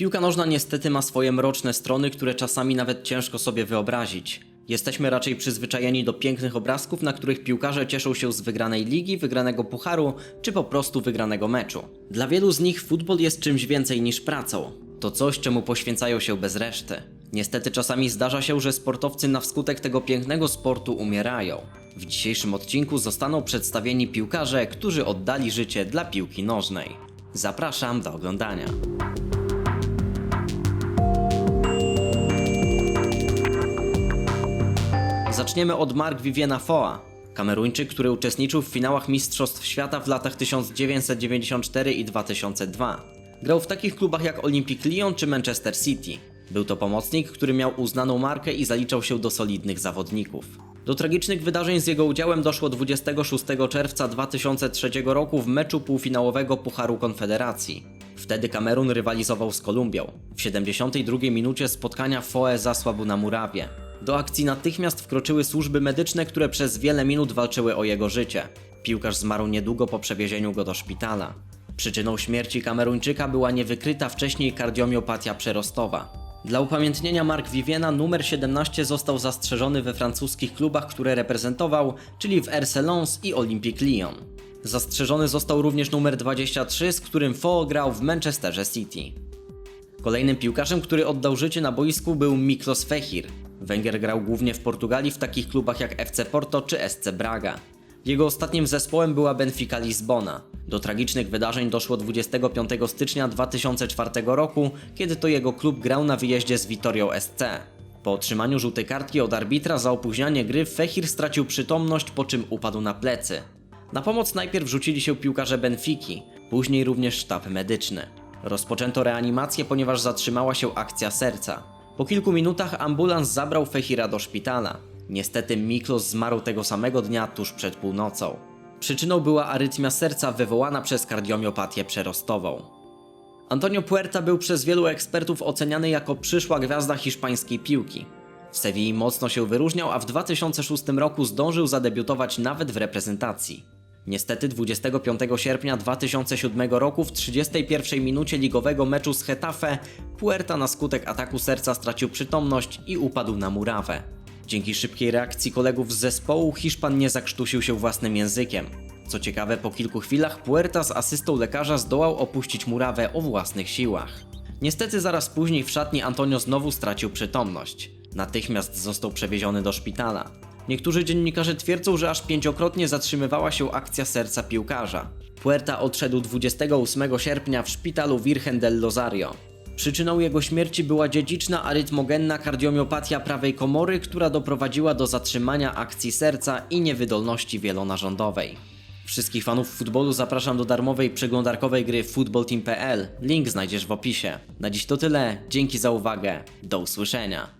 Piłka nożna niestety ma swoje mroczne strony, które czasami nawet ciężko sobie wyobrazić. Jesteśmy raczej przyzwyczajeni do pięknych obrazków, na których piłkarze cieszą się z wygranej ligi, wygranego pucharu, czy po prostu wygranego meczu. Dla wielu z nich futbol jest czymś więcej niż pracą. To coś, czemu poświęcają się bez reszty. Niestety czasami zdarza się, że sportowcy na wskutek tego pięknego sportu umierają. W dzisiejszym odcinku zostaną przedstawieni piłkarze, którzy oddali życie dla piłki nożnej. Zapraszam do oglądania. Zaczniemy od Mark Viviena Foa, Kameruńczyk, który uczestniczył w finałach Mistrzostw Świata w latach 1994 i 2002. Grał w takich klubach jak Olympic Lyon czy Manchester City. Był to pomocnik, który miał uznaną markę i zaliczał się do solidnych zawodników. Do tragicznych wydarzeń z jego udziałem doszło 26 czerwca 2003 roku w meczu półfinałowego Pucharu Konfederacji. Wtedy Kamerun rywalizował z Kolumbią. W 72 minucie spotkania Foe zasłabł na murawie. Do akcji natychmiast wkroczyły służby medyczne, które przez wiele minut walczyły o jego życie. Piłkarz zmarł niedługo po przewiezieniu go do szpitala. Przyczyną śmierci Kameruńczyka była niewykryta wcześniej kardiomiopatia przerostowa. Dla upamiętnienia Mark Viviena numer 17 został zastrzeżony we francuskich klubach, które reprezentował, czyli w RC Lens i Olympique Lyon. Zastrzeżony został również numer 23, z którym Fo grał w Manchesterze City. Kolejnym piłkarzem, który oddał życie na boisku był Miklos Fechir. Węgier grał głównie w Portugalii w takich klubach jak FC Porto czy SC Braga. Jego ostatnim zespołem była Benfica Lizbona. Do tragicznych wydarzeń doszło 25 stycznia 2004 roku, kiedy to jego klub grał na wyjeździe z Vitorią SC. Po otrzymaniu żółtej kartki od arbitra za opóźnianie gry Fechir stracił przytomność, po czym upadł na plecy. Na pomoc najpierw rzucili się piłkarze Benfiki, później również sztab medyczny. Rozpoczęto reanimację, ponieważ zatrzymała się akcja serca. Po kilku minutach ambulans zabrał Fechira do szpitala. Niestety Miklos zmarł tego samego dnia tuż przed północą. Przyczyną była arytmia serca wywołana przez kardiomiopatię przerostową. Antonio Puerta był przez wielu ekspertów oceniany jako przyszła gwiazda hiszpańskiej piłki. W Sewilli mocno się wyróżniał, a w 2006 roku zdążył zadebiutować nawet w reprezentacji. Niestety 25 sierpnia 2007 roku w 31 minucie ligowego meczu z Hetafe Puerta na skutek ataku serca stracił przytomność i upadł na murawę. Dzięki szybkiej reakcji kolegów z zespołu Hiszpan nie zakrztusił się własnym językiem. Co ciekawe, po kilku chwilach Puerta z asystą lekarza zdołał opuścić murawę o własnych siłach. Niestety zaraz później w szatni Antonio znowu stracił przytomność. Natychmiast został przewieziony do szpitala. Niektórzy dziennikarze twierdzą, że aż pięciokrotnie zatrzymywała się akcja serca piłkarza. Puerta odszedł 28 sierpnia w szpitalu Virgen del Rosario. Przyczyną jego śmierci była dziedziczna arytmogenna kardiomiopatia prawej komory, która doprowadziła do zatrzymania akcji serca i niewydolności wielonarządowej. Wszystkich fanów futbolu zapraszam do darmowej przeglądarkowej gry footballteam.pl. Link znajdziesz w opisie. Na dziś to tyle, dzięki za uwagę, do usłyszenia.